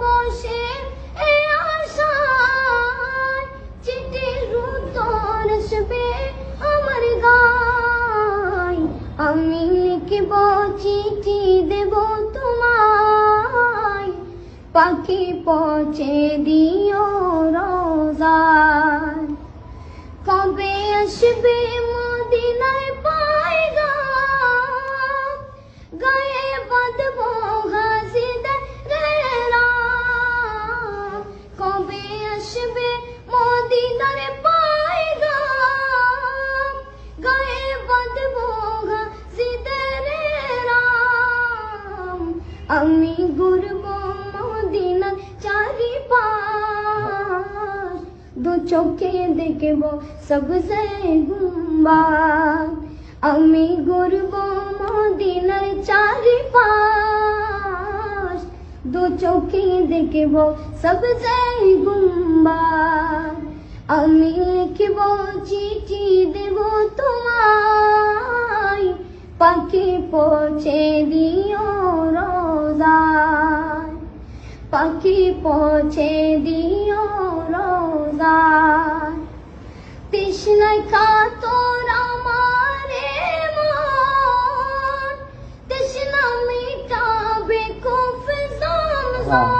বসে এ আশায় চিঠি উত্তর আসবে আমার গায় আমি চিঠি পাখি পৌঁছে দিও রোজায় চোখে দেখব সবসে গুম্বাদ আমি ঘুরব মদিনার চারিপাশ দু চোখে দেখব সবসে গুম্বাদ আমি লিখব চিঠি দেব তোমায় পাখি পৌঁছে দিও की पहुँचे दियो रोजार कृष्ण का तो रामारे मान। कृष्ण मिटा बेकूफ हाँ। जाम